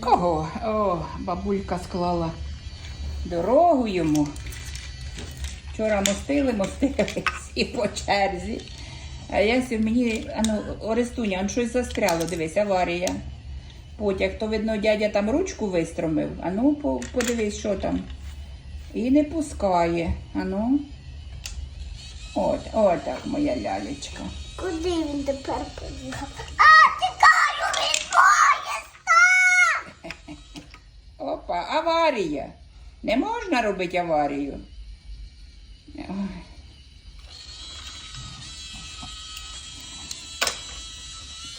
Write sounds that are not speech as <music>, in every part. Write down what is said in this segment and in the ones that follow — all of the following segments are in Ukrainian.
Кого? О, бабулька склала дорогу йому. Вчора мостили, мостили всі по черзі. А я мені, ану, Орестуня, щось застряло, дивись, аварія. Потяг, то видно, дядя там ручку вистромив. Ану, по- подивись, що там. І не пускає. Ану. От, от так, моя лялечка. Куди він тепер поїхав? А, тікаю від поїзда! Опа, аварія. Не можна робити аварію. Ой.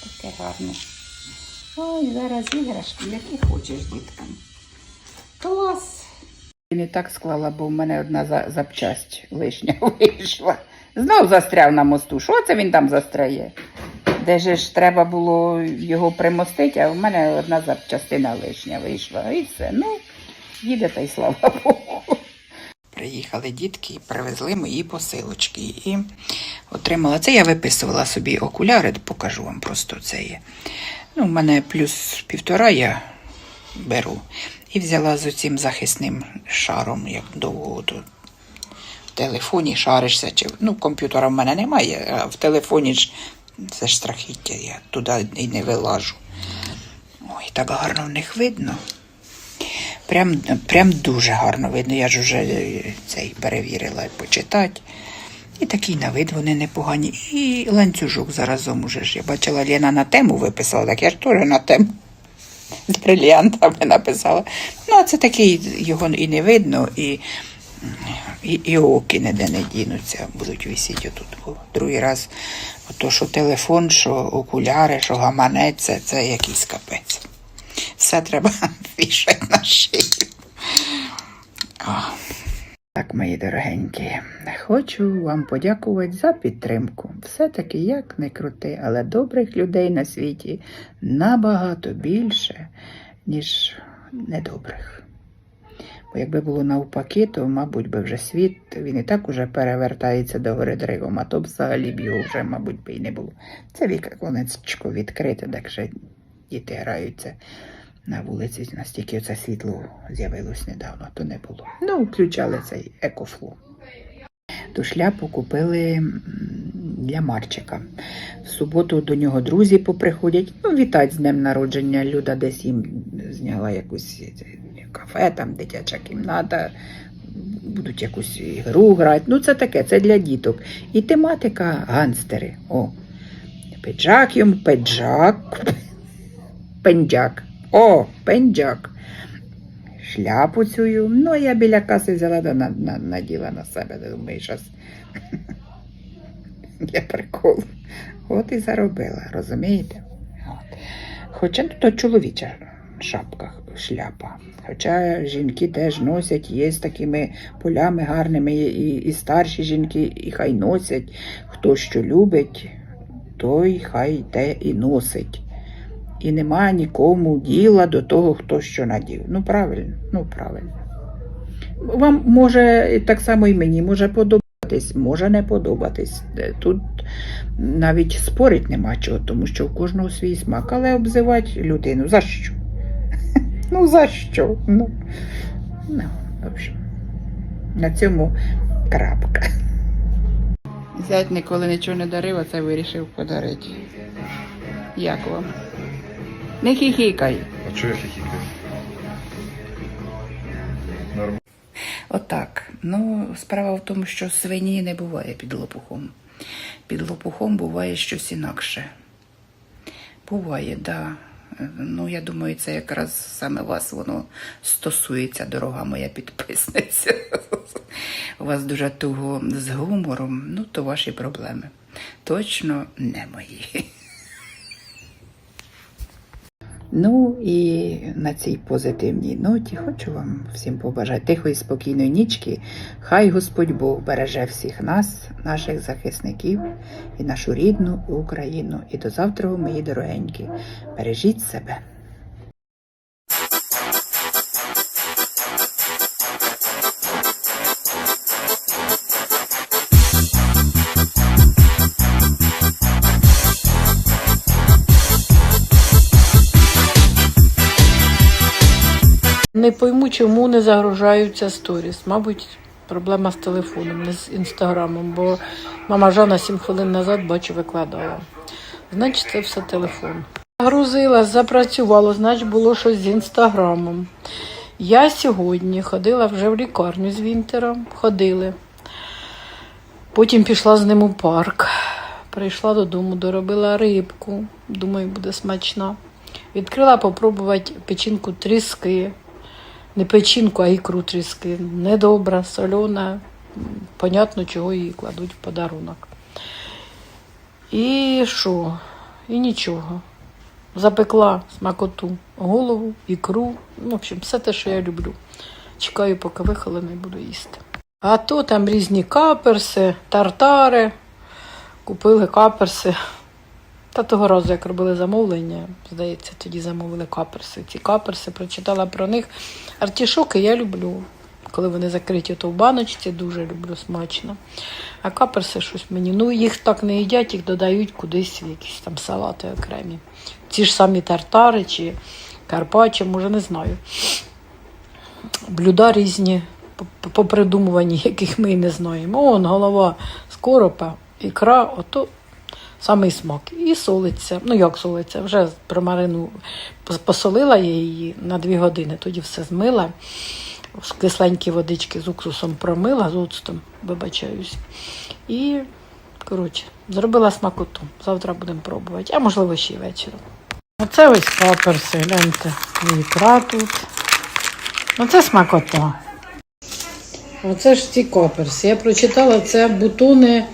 Таке гарне. Ой, зараз іграшки, які хочеш, діткам. Клас. І не так склала, бо в мене одна за- запчасть лишня <laughs> вийшла. Знов застряв на мосту. Що це він там застряє? Де ж треба було його примостити, а в мене одна запчастина лишня вийшла. І все. Ну, їде та й слава Богу. Приїхали дітки і привезли мої посилочки. І отримала це. Я виписувала собі окуляри, покажу вам просто це є. Ну, у мене плюс півтора я беру. І взяла з оцим захисним шаром, як довго тут в телефоні шаришся. Чи... Ну, комп'ютера в мене немає, а в телефоні ж це ж страхіття, я туди і не вилажу. Ой, так гарно в них видно. Прям, прям дуже гарно видно. Я ж вже е, цей перевірила почитати. І такий на вид вони непогані. І ланцюжок заразом уже ж. Я бачила, Лена на тему виписала, так я ж теж на тему з бриліантами написала. Ну, а це такий, його і не видно, і, і, і оки ніде не дінуться, будуть висіти отут. Другий раз, ото, що телефон, що окуляри, що гаманець, це, це якийсь капець. Все треба <laughs> вішати на шию. О. Так, мої дорогенькі, хочу вам подякувати за підтримку. Все-таки як не крути, але добрих людей на світі набагато більше, ніж недобрих. Бо якби було навпаки, то, мабуть, би вже світ, він і так уже перевертається до гори дригом, а то б взагалі б його вже, мабуть, би і не було. Це віконечко відкрите, так що діти граються на вулиці, настільки це світло з'явилось недавно, то не було. Ну, включали цей екофло. Ту шляпу купили для Марчика. В суботу до нього друзі поприходять. Ну, вітать з днем народження. Люда десь їм зняла якусь кафе, там дитяча кімната. Будуть якусь ігру грати. Ну, це таке, це для діток. І тематика ганстери. О, пиджак йому, пиджак, пенджак. О, пенджак. Шляпу цю. Ну, я біля каси взяла да на, на, наділа на себе. Думаю, щас <laughs> для приколу. От і заробила, розумієте? Хоча то чоловіча шапка, шляпа. Хоча жінки теж носять, є з такими полями гарними, і, і старші жінки, і хай носять. Хто що любить, той хай те і носить. І нема нікому діла до того, хто що надів. Ну, правильно, ну правильно. Вам може так само і мені може подобатись, може не подобатись. Е, Тут навіть спорить нема чого, тому що у кожного свій смак, але обзивати людину за що? Ну, за що? Ну, ну в общем, на цьому крапка. Зять ніколи нічого не дарив, а це вирішив подарити. Як вам? Не хихікай. А чого я? Нормально. Отак. Ну, справа в тому, що свині не буває під лопухом. Під лопухом буває щось інакше. Буває, так. Да. Ну, я думаю, це якраз саме вас воно стосується, дорога моя підписниця. У вас дуже туго з гумором, ну, то ваші проблеми. Точно не мої. Ну і на цій позитивній ноті хочу вам всім побажати тихої спокійної нічки. Хай Господь Бог береже всіх нас, наших захисників і нашу рідну Україну. І до завтра, мої дорогенькі. Бережіть себе. Не пойму, чому не загружаються сторіс. Мабуть, проблема з телефоном, не з інстаграмом, бо мама Жана 7 хвилин назад бачу викладала. Значить, це все телефон. Загрузила, запрацювало, значить було щось з інстаграмом. Я сьогодні ходила вже в лікарню з Вінтером, ходили. Потім пішла з ним у парк. Прийшла додому, доробила рибку. Думаю, буде смачна. Відкрила попробувати печінку тріски. Не печінку, а ікру тріски. Недобра, сольона. М, Понятно, чого її кладуть в подарунок. І що? І нічого. Запекла смакоту, голову, ікру. Ну, В общем, все те, що я люблю. Чекаю, поки вихолений буду їсти. А то там різні каперси, тартари. Купили каперси. Та того разу, як робили замовлення, здається, тоді замовили каперси. Ці каперси прочитала про них. Артішоки я люблю. Коли вони закриті, то в баночці дуже люблю смачно. А каперси щось мені. Ну, їх так не їдять, їх додають кудись в якісь там салати окремі. Ці ж самі тартари чи карпаччо, може, не знаю. Блюда різні, по- попридумувані, яких ми і не знаємо. Он голова з коропа, ікра, ото самий смак. І солиться. Ну як солиться? Вже про марину посолила я її на дві години, тоді все змила. З кисленькі водички з уксусом промила, з оцтом, вибачаюсь. І, коротше, зробила смакоту. Завтра будемо пробувати, а можливо ще й вечором. Оце ось каперси, гляньте, і ікра тут. Оце смакота. Оце ж ці каперси. Я прочитала, це бутони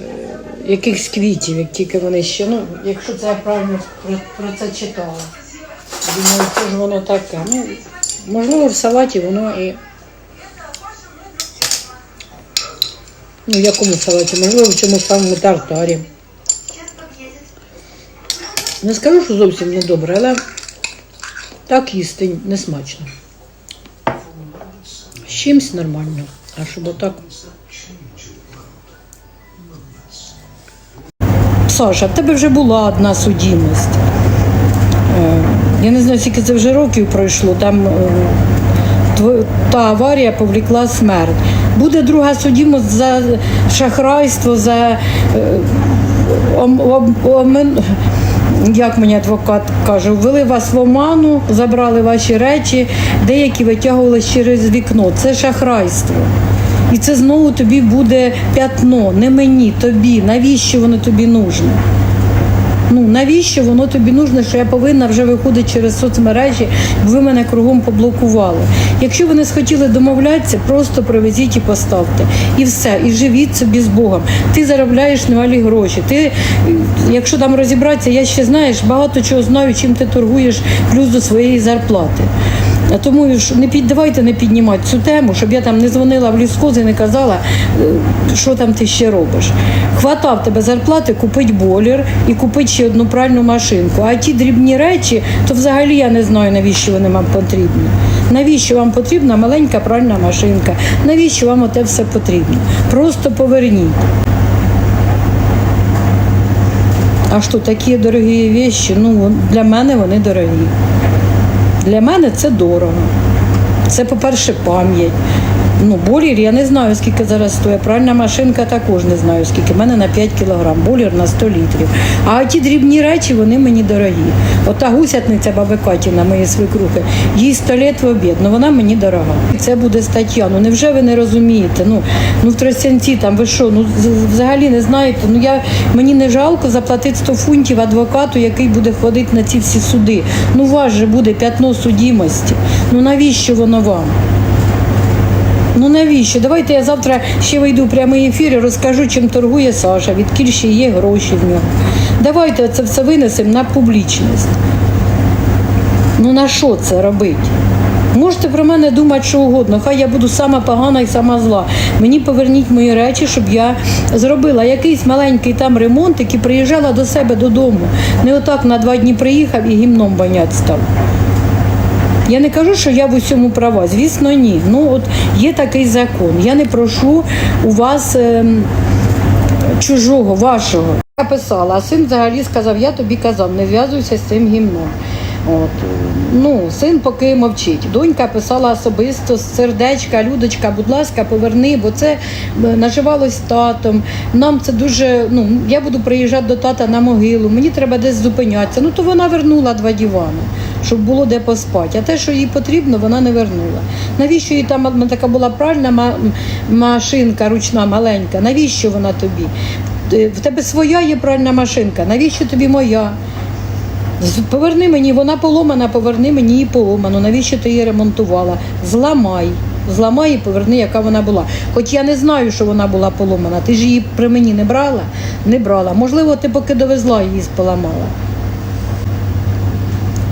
е, якихось квітів, як тільки вони ще, ну, якщо це я правильно про, про це читала. Думаю, це ж воно таке. Ну, можливо, в салаті воно і. Ну, в якому салаті? Можливо, в цьому самому тартарі. Не скажу, що зовсім не добре, але так їсти не смачно. З чимсь нормально. А щоб отак. Саша, в тебе вже була одна судімость. Е, Я не знаю, скільки це вже років пройшло. Там е, та аварія повлекла смерть. Буде друга судімость за шахрайство, за е, ом- як мені адвокат каже, ввели вас в оману, забрали ваші речі, деякі витягували через вікно. Це шахрайство. І це знову тобі буде п'ятно, не мені, тобі. Навіщо воно тобі нужно? Ну навіщо воно тобі нужно, що я повинна вже виходити через соцмережі, ви мене кругом поблокували. Якщо ви не схотіли домовлятися, просто привезіть і поставте. І все, і живіть собі з Богом. Ти заробляєш немалі гроші. Ти, якщо там розібратися, я ще знаєш, багато чого знаю, чим ти торгуєш плюс до своєї зарплати. Тому ж не під, давайте не піднімати цю тему, щоб я там не дзвонила в ліскоз і не казала, е, що там ти ще робиш. Хватав тебе зарплати, купить бойлер і купить ще одну пральну машинку. А ті дрібні речі, то взагалі я не знаю, навіщо вони вам потрібні. Навіщо вам потрібна маленька пральна машинка? Навіщо вам оте все потрібно? Просто поверніть. А що такі дорогі речі? Ну для мене вони дорогі. Для мене це дорого. Це, по-перше, пам'ять. Ну, болір, я не знаю, скільки зараз стоїть. Пральна машинка також не знаю, скільки. У мене на 5 кілограм, болір на 100 літрів. А ті дрібні речі, вони мені дорогі. Ота гусятниця баби Катіна, моєї свекрухи, їй 100 літ в обід, ну вона мені дорога. Це буде стаття. Ну невже ви не розумієте? Ну, ну в Тростянці там ви що? Ну взагалі не знаєте. Ну я мені не жалко заплатити 100 фунтів адвокату, який буде ходити на ці всі суди. Ну у вас же буде п'ятно судімості. Ну навіщо воно вам? Ну навіщо? Давайте я завтра ще вийду в прямий ефір і розкажу, чим торгує Саша, відкіль ще є гроші в нього. Давайте це все винесемо на публічність. Ну на що це робити? Можете про мене думати що угодно, хай я буду сама погана і сама зла. Мені поверніть мої речі, щоб я зробила якийсь маленький там ремонт, і приїжджала до себе додому. Не отак на два дні приїхав і гімном банять став. Я не кажу, що я в усьому права. Звісно, ні. Ну от є такий закон. Я не прошу у вас е, чужого, вашого. Я писала, а син взагалі сказав, я тобі казав, не зв'язуйся з цим гімном. От. Ну, син поки мовчить. Донька писала особисто з сердечка, Людочка, будь ласка, поверни, бо це е, наживалось татом. Нам це дуже. Ну, я буду приїжджати до тата на могилу, мені треба десь зупинятися. Ну, то вона вернула два дивани, щоб було де поспати. А те, що їй потрібно, вона не вернула. Навіщо їй там така була пральна машинка, ручна, маленька? Навіщо вона тобі? В тебе своя є пральна машинка, навіщо тобі моя? Поверни мені, вона поломана, поверни мені її поломану. Навіщо ти її ремонтувала? Зламай. Зламай і поверни, яка вона була. Хоч я не знаю, що вона була поломана. Ти ж її при мені не брала? Не брала. Можливо, ти поки довезла її поламала.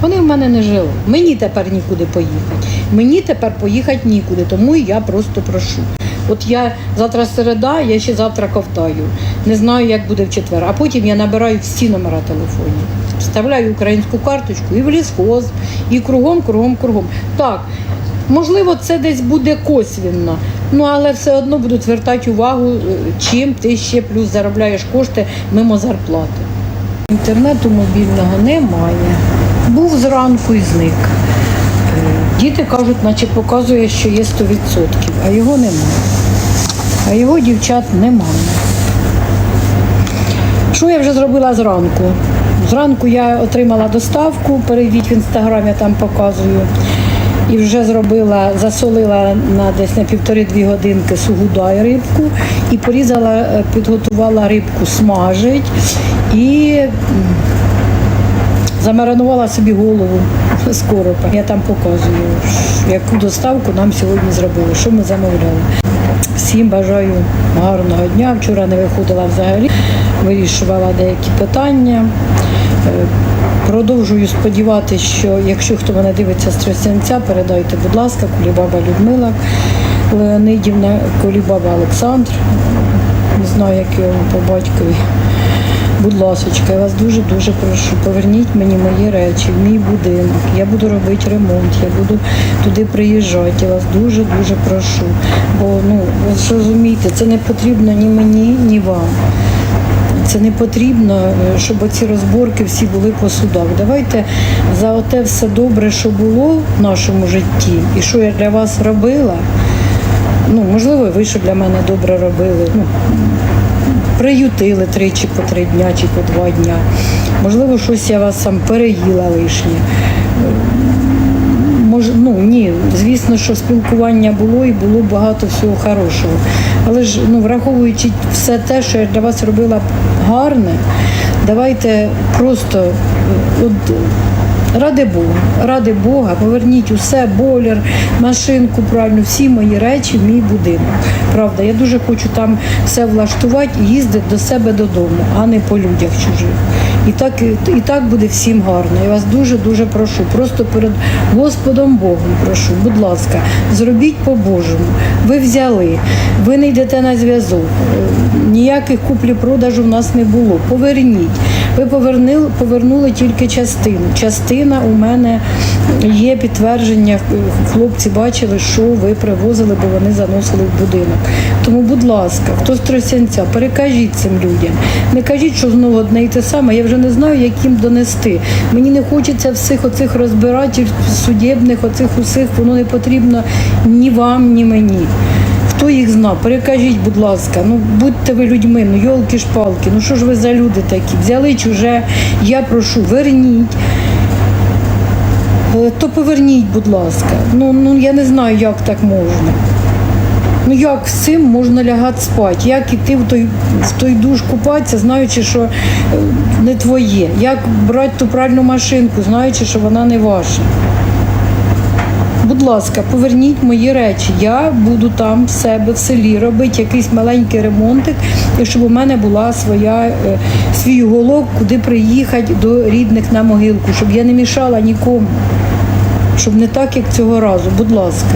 Вони в мене не жили. Мені тепер нікуди поїхати. Мені тепер поїхати нікуди, тому я просто прошу. От я завтра середа, я ще завтра ковтаю. Не знаю, як буде в четвер. А потім я набираю всі номера телефонів. Вставляю українську карточку і в лісхоз, і кругом, кругом, кругом. Так, можливо, це десь буде косвінно, ну але все одно будуть звертати увагу, е, чим ти ще плюс заробляєш кошти мимо зарплати. Інтернету мобільного немає. Був зранку і зник. Е, Діти кажуть, наче показує, що є 100%, а його немає. А його дівчат немає. Що я вже зробила зранку? Зранку я отримала доставку, перейдіть в інстаграм, я там показую. І вже зробила, засолила на десь на півтори-дві годинки сугудай рибку і порізала, е, підготувала рибку смажить і замаринувала собі голову <laughs> з коропа. Я там показую, яку доставку нам сьогодні зробили, що ми замовляли. Всім бажаю гарного дня. Вчора не виходила взагалі, вирішувала деякі питання. Е, Продовжую сподіватися, що якщо хто мене дивиться з Тростянця, передайте, будь ласка, Кулібаба Людмила Леонидівна, Кулібаба Олександр. Не знаю, як його по батькові. Будь ласочка, я вас дуже-дуже прошу, поверніть мені мої речі, в мій будинок. Я буду робити ремонт, я буду туди приїжджати. Я вас дуже-дуже прошу. Бо ну ви ж розумієте, це не потрібно ні мені, ні вам. Це не потрібно, щоб ці розборки всі були по судах. Давайте за оте все добре, що було в нашому житті, і що я для вас робила. Ну, можливо, ви що для мене добре робили. Ну, приютили тричі по три дня чи по два дня. Можливо, щось я вас сам переїла лишнє. Може, ну ні, звісно, що спілкування було і було багато всього хорошого. Але ж ну, враховуючи все те, що я для вас робила гарне, давайте просто е, от, ради Бога, ради Бога, поверніть усе, бойлер, машинку правильно, всі мої речі в мій будинок. Правда, я дуже хочу там все влаштувати і їздити до себе додому, а не по людях чужих. І так, і так буде всім гарно. Я вас дуже дуже прошу. Просто перед Господом Богом прошу, будь ласка, зробіть по-божому. Ви взяли, ви не йдете на зв'язок. е, Ніяких куплі-продажу в нас не було. Поверніть. Ви повернули, повернули тільки частину. Частина у мене є підтвердження. Хлопці бачили, що ви привозили, бо вони заносили в будинок. Тому, будь ласка, хто з Тростянця, перекажіть цим людям. Не кажіть, що знову одне і те саме. Я вже не знаю, як їм донести. Мені не хочеться всіх оцих розбирателів судебних, оцих усіх, воно не потрібно ні вам, ні мені. Хто їх знав? Перекажіть, будь ласка, ну будьте ви людьми, ну йолки шпалки, ну що ж ви за люди такі? Взяли чуже, я прошу, верніть. Е, То поверніть, будь ласка. Ну, ну я не знаю, як так можна. Ну як з цим можна лягати спати? Як іти в той, в той душ купатися, знаючи, що е, не твоє? Як брати ту пральну машинку, знаючи, що вона не ваша? Будь ласка, поверніть мої речі. Я буду там в себе в селі робити якийсь маленький ремонтик, щоб у мене була своя е, свій уголок, куди приїхати до рідних на могилку, щоб я не мішала нікому. Щоб не так, як цього разу. Будь ласка.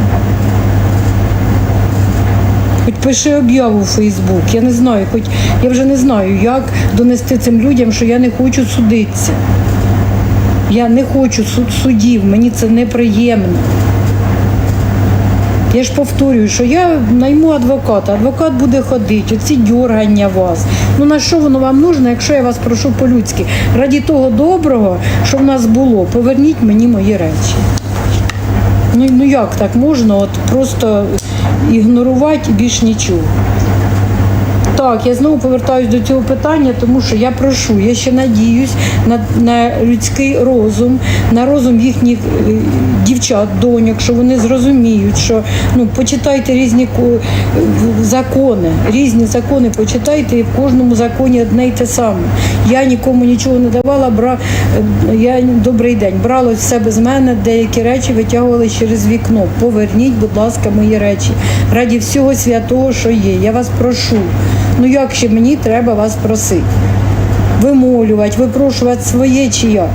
Хоч пиши об'яву в Фейсбук. Я не знаю, хоч я вже не знаю, як донести цим людям, що я не хочу судитися. Я не хочу суд судів, мені це неприємно. Я ж повторюю, що я найму адвоката, адвокат буде ходити, оці дьоргання вас. Ну на що воно вам нужно, якщо я вас прошу по-людськи? Раді того доброго, що в нас було, поверніть мені мої речі. Ну, ну як так можна? От просто ігнорувати більш нічого. Так, я знову повертаюсь до цього питання, тому що я прошу, я ще надіюсь на, на людський розум, на розум їхніх е, дівчат, доньок, що вони зрозуміють, що ну почитайте різні е, закони, різні закони почитайте, і в кожному законі одне й те саме. Я нікому нічого не давала, бра... е, я добрий день, брало все без мене, деякі речі витягували через вікно. Поверніть, будь ласка, мої речі. Раді всього святого, що є. Я вас прошу. Ну як ще мені треба вас просити? Вимолювати, випрошувати своє чи як?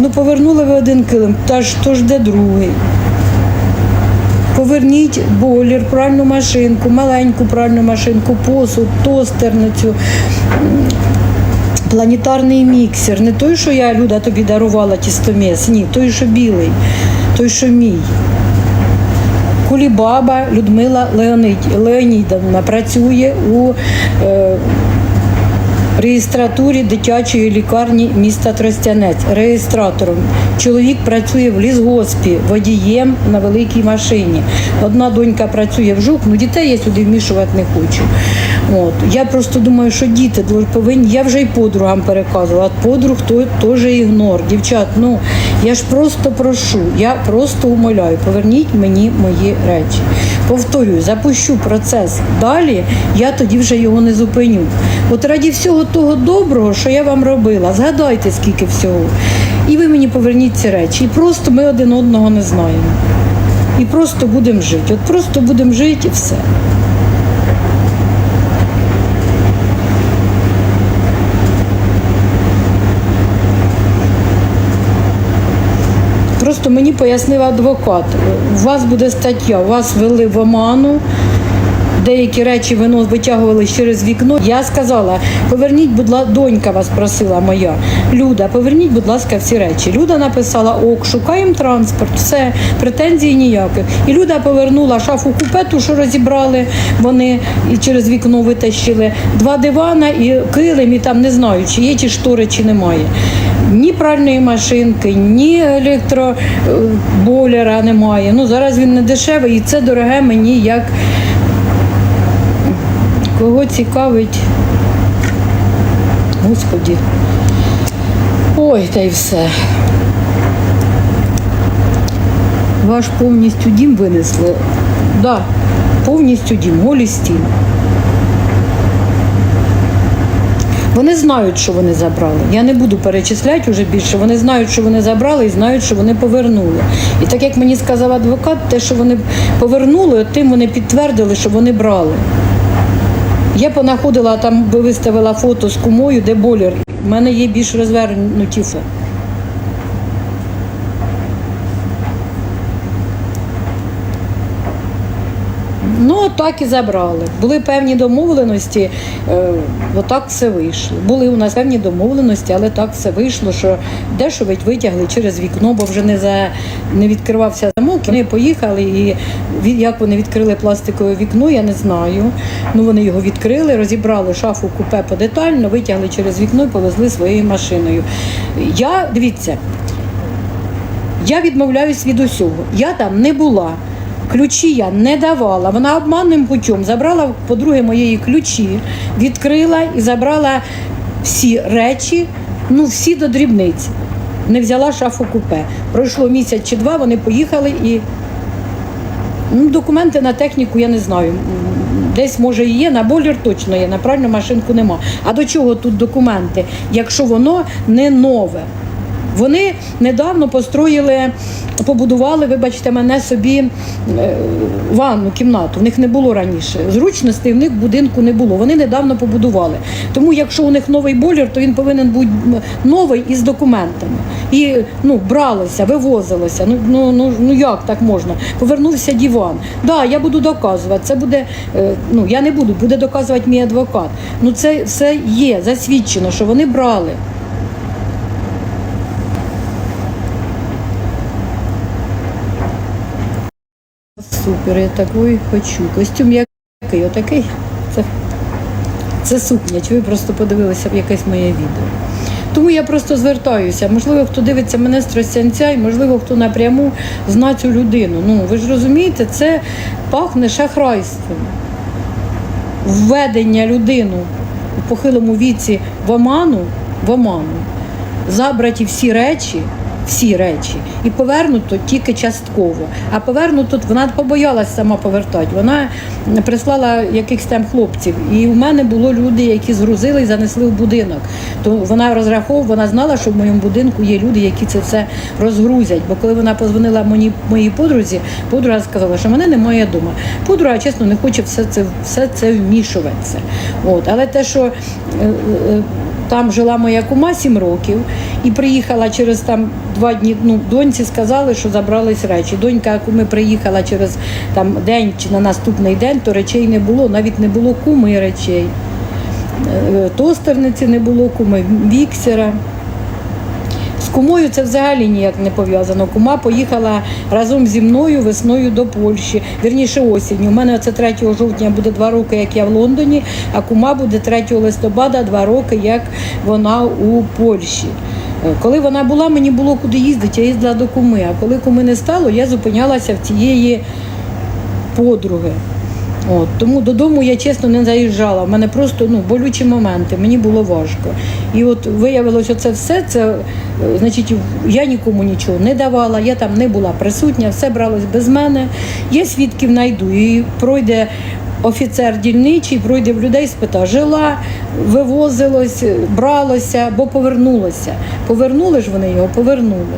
Ну повернули ви один килим, та ж то ж де другий. Поверніть бойлер, пральну машинку, маленьку пральну машинку, посуд, тостерницю, планетарний міксер. Не той, що я Люда тобі дарувала тістоміс, ні, той, що білий, той, що мій. Кулібаба Людмила Леонідовна працює у е, реєстратурі дитячої лікарні міста Тростянець, реєстратором. Чоловік працює в лісгоспі, водієм на великій машині. Одна донька працює в ЖУК, ну дітей я сюди вмішувати не хочу. От. Я просто думаю, що діти повинні, я вже й подругам переказувала, а подруг то теж ігнор. Дівчат, ну я ж просто прошу, я просто умоляю, поверніть мені мої речі. Повторюю, запущу процес далі, я тоді вже його не зупиню. От раді всього того доброго, що я вам робила, згадайте, скільки всього. І ви мені поверніть ці речі. І просто ми один одного не знаємо. І просто будемо жити. От просто будемо жити і все. Просто мені пояснив адвокат, у вас буде стаття, вас вели в оману, деякі речі вино витягували через вікно. Я сказала, поверніть, будь ласка, донька вас просила моя. Люда, поверніть, будь ласка, всі речі. Люда написала ок, шукаємо транспорт, все, претензій ніяких. І Люда повернула шафу купе, ту, що розібрали вони і через вікно витащили. Два дивана і килим, і там не знаю, чи є ті штори, чи немає. Ні пральної машинки, ні електроболера немає. Ну зараз він не дешевий, і це дороге мені як кого цікавить. Господі. Ой, та й все. Ваш повністю дім винесли. Так, да, повністю дім, голі стіни. Вони знають, що вони забрали. Я не буду перечисляти вже більше. Вони знають, що вони забрали і знають, що вони повернули. І так як мені сказав адвокат, те, що вони повернули, тим вони підтвердили, що вони брали. Я понаходила там, виставила фото з кумою, де болір. У мене є більш розвернуті фото. Ну, так і забрали. Були певні домовленості, е, отак все вийшло. Були у нас певні домовленості, але так все вийшло, що дещо витягли через вікно, бо вже не за не відкривався замок. Вони поїхали, і як вони відкрили пластикове вікно, я не знаю. Ну вони його відкрили, розібрали шафу купе подетально, витягли через вікно і повезли своєю машиною. Я дивіться, я відмовляюсь від усього. Я там не була. Ключі я не давала. Вона обманним путем забрала в подруги моєї ключі, відкрила і забрала всі речі, ну всі до дрібниць. Не взяла шафу купе. Пройшло місяць чи два, вони поїхали і ну, документи на техніку я не знаю. Десь може і є, на бойлер точно є, на пральну машинку нема. А до чого тут документи, якщо воно не нове? Вони недавно построїли, побудували, вибачте мене, собі е, ванну, кімнату. В них не було раніше. Зручностей в них в будинку не було. Вони недавно побудували. Тому, якщо у них новий бойлер, то він повинен бути новий із документами. І ну, бралося, вивозилося. Ну, ну, ну, ну як так можна? Повернувся диван. Да, я буду доказувати. Це буде, е, ну я не буду, буде доказувати мій адвокат. Ну це все є, засвідчено, що вони брали. Супер, я такий хочу. Костюм який? Отакий. Це, це сукня. Чи ви просто подивилися б якесь моє відео? Тому я просто звертаюся. Можливо, хто дивиться мене з Тростянця, і можливо, хто напряму зна цю людину. Ну, ви ж розумієте, це пахне шахрайством. Введення людину у похилому віці в оману, в оману, забраті всі речі, всі речі, і повернуто тільки частково. А повернуто вона побоялась сама повертати. Вона прислала якихось там хлопців. І в мене було люди, які згрузили і занесли в будинок. То вона розраховувала, вона знала, що в моєму будинку є люди, які це все розгрузять. Бо коли вона позвонила мені, моїй подрузі, подруга сказала, що мене немає вдома. Подруга, чесно, не хоче все це, все це вмішуватися. От. Але те, що е, е, там жила моя кума сім років і приїхала через там два дні. Ну, доньці сказали, що забрались речі. Донька куми приїхала через там день чи на наступний день, то речей не було, навіть не було куми речей. Е, Тостерниці не було куми, віксера. Кумою це взагалі ніяк не пов'язано. Кума поїхала разом зі мною весною до Польщі, вірніше осінню. У мене це 3 жовтня буде два роки, як я в Лондоні, а кума буде 3 листопада, два роки, як вона у Польщі. Е, Коли вона була, мені було куди їздити, я їздила до куми. А коли куми не стало, я зупинялася в цієї подруги. От, тому додому я чесно не заїжджала. У мене просто ну, болючі моменти, мені було важко. І от виявилося це все, це, е, значить, я нікому нічого не давала, я там не була присутня, все бралось без мене. Я свідків знайду. І пройде офіцер дільничий, пройде в людей, спита, жила, вивозилось, бралося, бо повернулося. Повернули ж вони його, повернули.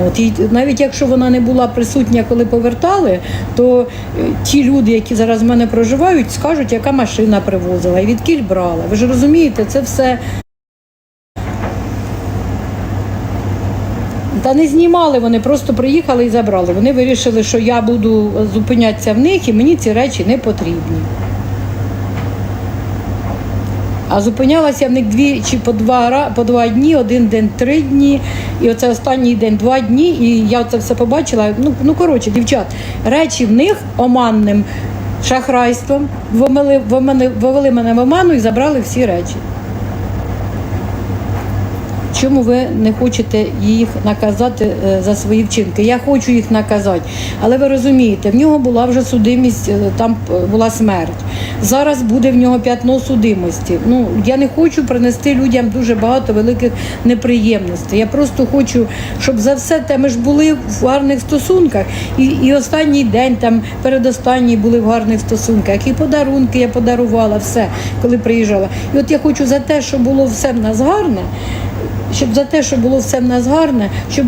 От, і навіть якщо вона не була присутня, коли повертали, то е, ті люди, які зараз в мене проживають, скажуть, яка машина привозила і відкіль брала. Ви ж розумієте, це все. Та не знімали вони, просто приїхали і забрали. Вони вирішили, що я буду зупинятися в них і мені ці речі не потрібні. А зупинялася в них дві чи по два, по два дні, один день три дні, і оце останній день два дні, і я це все побачила. Ну, ну коротше, дівчат, речі в них оманним шахрайством вомили, вомили, вовели мене в оману і забрали всі речі. Чому ви не хочете їх наказати е, за свої вчинки? Я хочу їх наказати, але ви розумієте, в нього була вже судимість, е, там е, була смерть. Зараз буде в нього п'ятно судимості. Ну я не хочу принести людям дуже багато великих неприємностей. Я просто хочу, щоб за все те ми ж були в гарних стосунках, і, і останній день, там передостанній були в гарних стосунках, і подарунки я подарувала все, коли приїжджала. І от я хочу за те, щоб було все в нас гарне щоб за те, що було все в нас гарне, щоб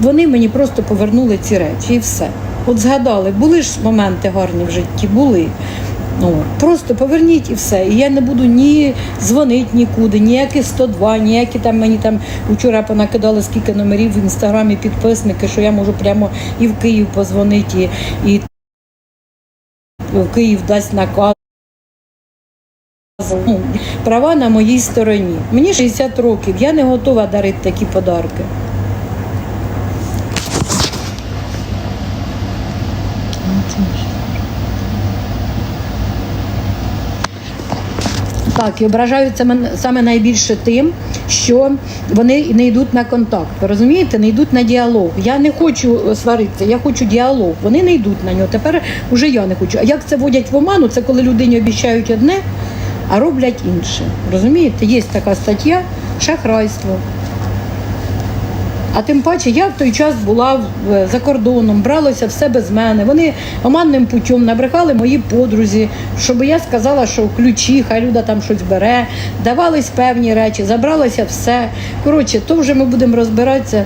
вони мені просто повернули ці речі і все. От згадали, були ж моменти гарні в житті, були. Ну, просто поверніть і все. І я не буду ні дзвонити нікуди, ніякі 102, ніякі там мені там вчора понакидали скільки номерів в інстаграмі підписники, що я можу прямо і в Київ позвонити, і, і в Київ дасть наказ. Права на моїй стороні. Мені 60 років, я не готова дарити такі подарки. Так, і ображаються саме найбільше тим, що вони не йдуть на контакт. Ви розумієте, не йдуть на діалог. Я не хочу е, сваритися, я хочу діалог. Вони не йдуть на нього. Тепер уже я не хочу. А як це водять в оману? Це коли людині обіцяють одне, а роблять інше. Розумієте, є така стаття шахрайство. А тим паче я в той час була е, за кордоном, бралося все без мене. Вони оманним путем набрехали мої подрузі, щоб я сказала, що ключі, хай люда там щось бере, давались певні речі, забралося все. Коротше, то вже ми будемо розбиратися.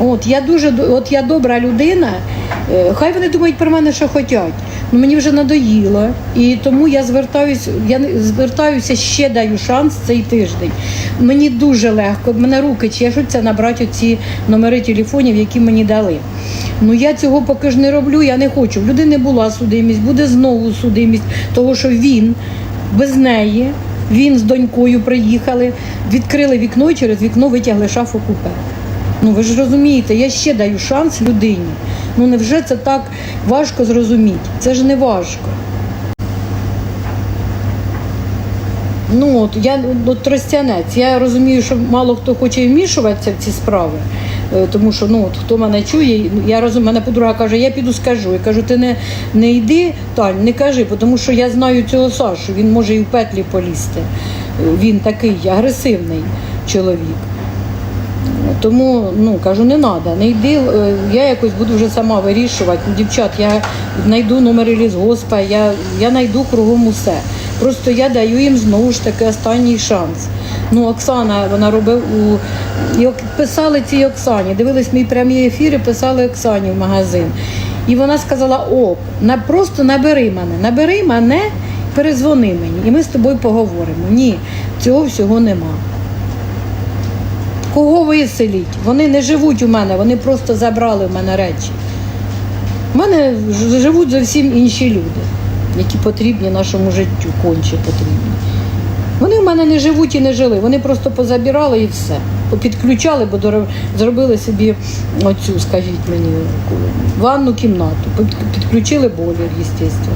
От я дуже от я добра людина. е, Хай вони думають про мене, що хочуть. Ну мені вже надоїло. І тому я звертаюсь, я звертаюся ще даю шанс цей тиждень. Мені дуже легко, мене руки чешуться набрати ці номери телефонів, які мені дали. Ну я цього поки ж не роблю, я не хочу. В людини була судимість, буде знову судимість, того що він без неї, він з донькою приїхали, відкрили вікно і через вікно витягли шафу купе. Ну ви ж розумієте, я ще даю шанс людині. Ну невже це так важко зрозуміти? Це ж не важко. Ну от я от тростянець. Я розумію, що мало хто хоче вмішуватися в ці справи. Е, Тому що ну от хто мене чує, я розумію, мене подруга каже, я піду скажу. Я кажу, ти не, не йди, Тань, не кажи, тому що я знаю цього Сашу, він може і в петлі полізти. Е, Він такий агресивний чоловік. Тому ну кажу, не треба, не йди. е, Я якось буду вже сама вирішувати. Ну, Дівчат, я знайду номери лісгоспа, я, я знайду кругом усе. Просто я даю їм знову ж таки останній шанс. Ну, Оксана, вона робила у і писали цій Оксані, дивились мої прямі ефіри, писали Оксані в магазин. І вона сказала: О, на просто набери мене, набери мене, перезвони мені, і ми з тобою поговоримо. Ні, цього всього нема. Кого виселіть? Вони не живуть у мене, вони просто забрали в мене речі. У мене живуть зовсім інші люди, які потрібні нашому життю, конче потрібні. Вони в мене не живуть і не жили. Вони просто позабирали і все. Підключали, бо зробили собі оцю, скажіть мені, ванну кімнату. Підключили бойлер, звісно.